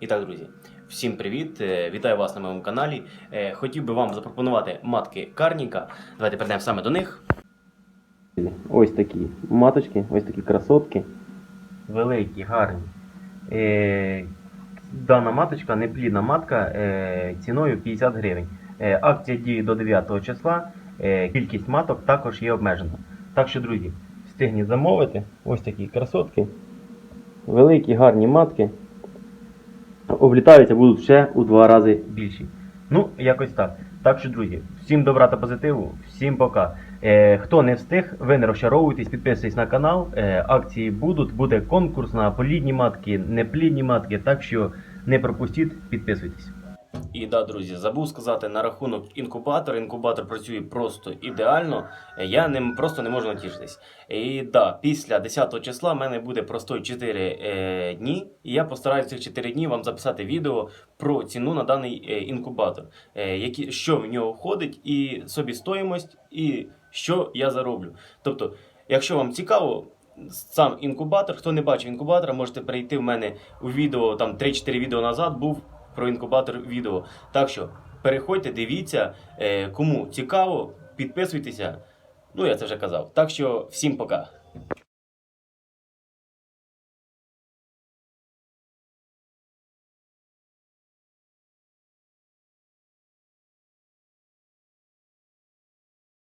І так, друзі, всім привіт! Е, Вітаю вас на моєму каналі. Е, Хотів би вам запропонувати матки Карніка. Давайте перейдемо саме до них. Ось такі маточки, ось такі красотки. Великі, гарні. Е, Дана маточка, неплідна матка е, ціною 50 гривень. Е, Акція діє до 9 числа. Е, Кількість маток також є обмежена. Так що, друзі, встигніть замовити. Ось такі красотки. Великі, гарні матки облітаються будуть ще у два рази більші. Ну, якось так. Так що, друзі, всім добра та позитиву, всім пока. Е, хто не встиг, ви не розчаровуйтесь, підписуйтесь на канал. Е, акції будуть, буде конкурс на плідні матки, неплідні матки, так що не пропустіть, підписуйтесь. І да, друзі, забув сказати на рахунок інкубатора. Інкубатор працює просто ідеально. Я ним просто не можу натішитись. І да, після 10 числа в мене буде простой 4 е, дні. І я постараюся цих 4 дні вам записати відео про ціну на даний е, інкубатор, е, які, що в нього входить, і собі-стоїмость, і що я зароблю. Тобто, якщо вам цікаво. Сам інкубатор, хто не бачив інкубатора, можете перейти в мене у відео, там 3-4 відео назад був про інкубатор відео. Так що переходьте, дивіться, е, кому цікаво, підписуйтеся. Ну, я це вже казав. Так що всім пока.